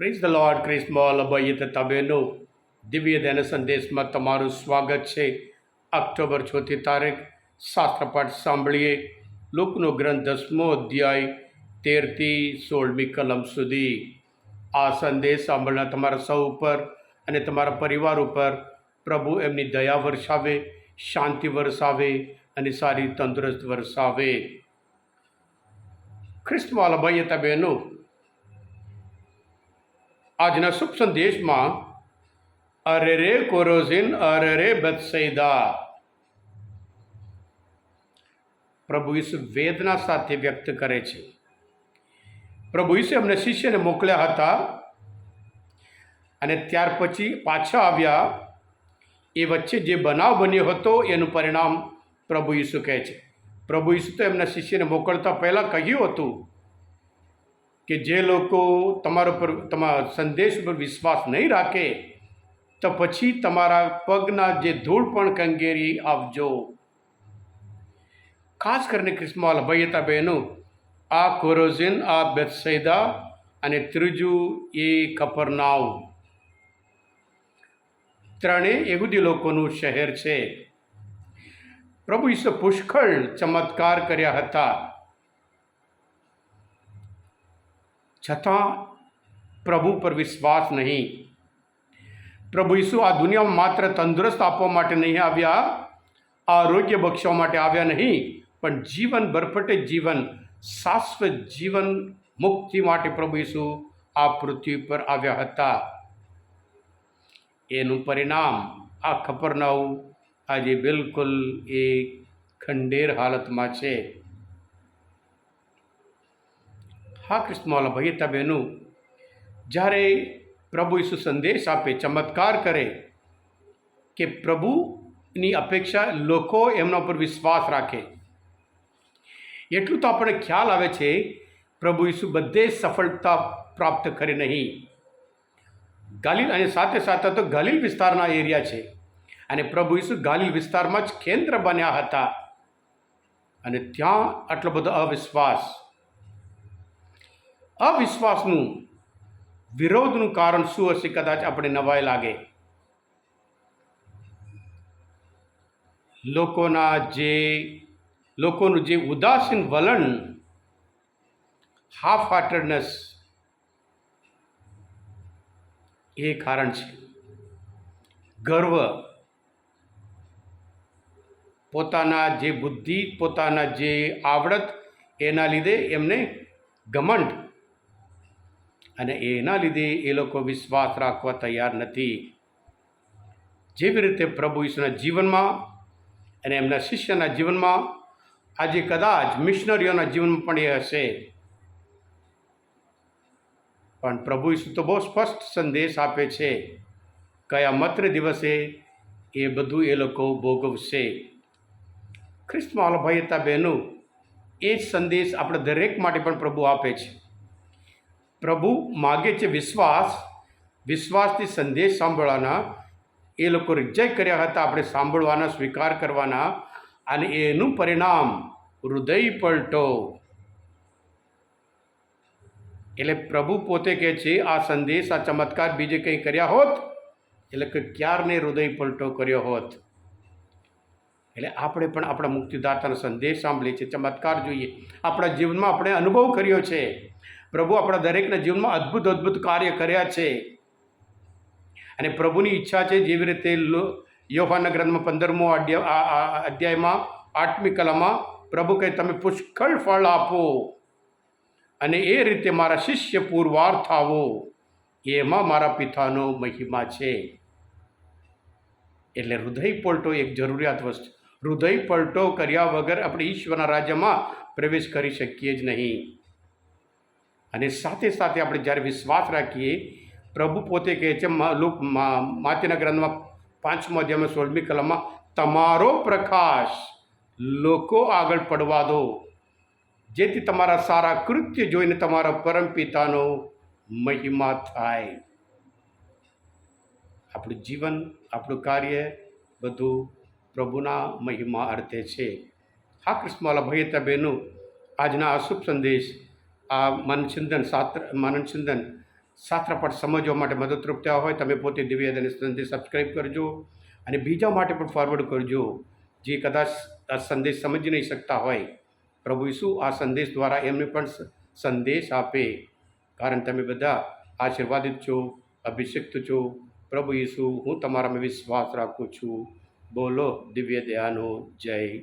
Prize the lord ક્રિસ્મોલ અભય તબેનો દિવ્ય ધ્યાન સંદેશમાં તમારું સ્વાગત છે ઓક્ટોબર ચોથી તારીખ શાસ્ત્રપાઠ સાંભળીએ લોકનો ગ્રંથ દસમો અધ્યાય તેરથી સોળમી કલમ સુધી આ સંદેશ સાંભળનાર તમારા સૌ ઉપર અને તમારા પરિવાર ઉપર પ્રભુ એમની દયા વરસાવે શાંતિ વરસાવે અને સારી તંદુરસ્ત વરસાવે ખ્રિસ્તમાં હતા બહેનો આજના શુભ સંદેશમાં અરે રે કોરોઝિન અરે રે બદસૈદા પ્રભુ ઈસુ વેદના સાથે વ્યક્ત કરે છે. પ્રભુ ઈસુ એમને શિષ્યને મોકલ્યા હતા અને ત્યાર પછી પાછા આવ્યા. એ વચ્ચે જે બનાવ બન્યો હતો, એનું પરિણામ પ્રભુ ઈસુ કહે છે. પ્રભુ ઈસુ તો એમના શિષ્યને મોકલતા પહેલાં કહ્યું હતું કે જે લોકો તમારા પર તમારા સંદેશ પર વિશ્વાસ નહીં રાખે, તો પછી તમારા પગના જે ધૂળ પણ કંગેરી આવજો ખાસ કરીને ક્રિસ્માલ ભૈયતા બહેનો આ કોરોઝિન, આ બેસૈદા અને ત્રીજું એ કપરનાવ ત્રણેય યહૂદી લોકોનું શહેર છે. પ્રભુ ઈસુ પુષ્કળ ચમત્કાર કર્યા હતા. છતાં પ્રભુ પર વિશ્વાસ નહીં. પ્રભુ ઈસુ આ દુનિયામાં માત્ર તંદુરસ્ત આપવા માટે નહીં આવ્યા, આરોગ્ય બક્ષવા માટે આવ્યા નહીં, પણ જીવન ભરપટે જીવન, શાશ્વત જીવન મુક્તિ માટે પ્રભુ ઈસુ આ પૃથ્વી પર આવ્યા હતા. એનું પરિણામ આ ખપરનાઉ આજે બિલકુલ એ ખંડેર હાલતમાં છે. હા કૃષ્ણવાલા ભગીતા બહેનો, જ્યારે પ્રભુ ઈસુ સંદેશ આપે, ચમત્કાર કરે કે પ્રભુની અપેક્ષા લોકો એમના ઉપર વિશ્વાસ રાખે. એટલું તો આપણે ખ્યાલ આવે છે, પ્રભુ ઈસુ બધે સફળતા પ્રાપ્ત કરે નહીં. ગાલિલ, અને સાથે સાથે તો ગાલિલ વિસ્તારના એરિયા છે. અને પ્રભુ ઈસુ ગાલિલ વિસ્તારમાં જ કેન્દ્ર બન્યા હતા. અને ત્યાં આટલો બધો અવિશ્વાસ અવિશ્વાસનું વિરોધનું કારણ શું હશે કદાચ આપણે નવાય લાગે? લોકોના જે, લોકોનું જે ઉદાસીન વલણ હાફ હાર્ટેડનેસ એ કારણ છે. ગર્વ પોતાના જે બુદ્ધિ, પોતાના જે આવડત, એના લીધે એમને ઘમંડ અને એના લીધે એ લોકો વિશ્વાસ રાખવા તૈયાર નથી. જેવી રીતે પ્રભુ ઈશ્વરના જીવનમાં અને એમના શિષ્યના જીવનમાં આજે કદાચ મિશનરીઓના જીવનમાં પણ એ હશે. પણ પ્રભુ ઈસુ તો બહુ સ્પષ્ટ સંદેશ આપે છે કયા માત્ર દિવસે એ બધું એ લોકો ભોગવશે. ખ્રિસ્તમાં ભાઈ હતા બહેનો, એ જ સંદેશ આપણે દરેક માટે પણ પ્રભુ આપે છે. પ્રભુ માગે છે વિશ્વાસ, વિશ્વાસથી સંદેશ સાંભળવાના. એ લોકો રિજેક્ટ કર્યા હતા, આપણે સાંભળવાના, સ્વીકાર કરવાના. અને એનું પરિણામ હૃદય પલટો. એટલે પ્રભુ પોતે કહે છે, આ સંદેશ, આ ચમત્કાર બીજે કંઈ કર્યા હોત? એટલે કે ક્યારને હૃદય પલટો કર્યો હોત? એટલે આપણે પણ આપણા મુક્તિદાતાનો સંદેશ સાંભળીએ છીએ, ચમત્કાર જોઈએ. આપણા જીવનમાં આપણે અનુભવ કર્યો છે. પ્રભુ આપણા દરેકના જીવનમાં અદ્ભુત અદ્ભુત કાર્ય કર્યા છે. અને પ્રભુની ઈચ્છા છે જેવી રીતે યોહાના ગ્રંથમાં પંદરમો અધ્યાયમાં, આઠમી કલામાં પ્રભુ કહે, તમે પુષ્કળ ફળ આપો અને એ રીતે મારા શિષ્ય પુરવાર થાવો. એમાં મારા પિતાનો મહિમા છે. એટલે હૃદય પલટો એક જરૂરિયાત વસ્તુ. હૃદય પલટો કર્યા વગર આપણે ઈશ્વરના રાજ્યમાં પ્રવેશ કરી શકીએ જ નહીં. અને સાથે સાથે આપણે જ્યારે વિશ્વાસ રાખીએ, પ્રભુ પોતે કહે છે લોક માતીના ગ્રંથમાં પાંચમો અધ્યાયમાં સોળમી કલામાં તમારો પ્રકાશ લોકો આગળ પડવા દો. જેથી તમારા સારા કૃત્ય જોઈને તમારા પરમ પિતાનો મહિમા થાય. આપણું જીવન, આપણું કાર્ય બધું પ્રભુના મહિમા અર્થે છે. હા, કૃષ્ણવાલા ભાઈ બહેનો આજના અશુભ સંદેશ આ મનચિંતન શાસ્ત્ર મનચિંતન શાસ્ત્ર પાઠ સમજવા માટે મદદરૂપ થયા હોય, તમે પોતે દિવ્ય સંદેશ સબસ્ક્રાઈબ કરજો અને બીજા માટે પણ ફોરવર્ડ કરજો. જે કદાચ આ સંદેશ સમજી નહીં શકતા હોય. પ્રભુ ઈસુ આ સંદેશ દ્વારા એમને પણ સંદેશ આપે. કારણ તમે બધા આશીર્વાદિત છો, અભિષિક્ત છો. પ્રભુ ઈસુ, હું તમારામાં વિશ્વાસ રાખું છું. બોલો દિવ્ય દયાનો જય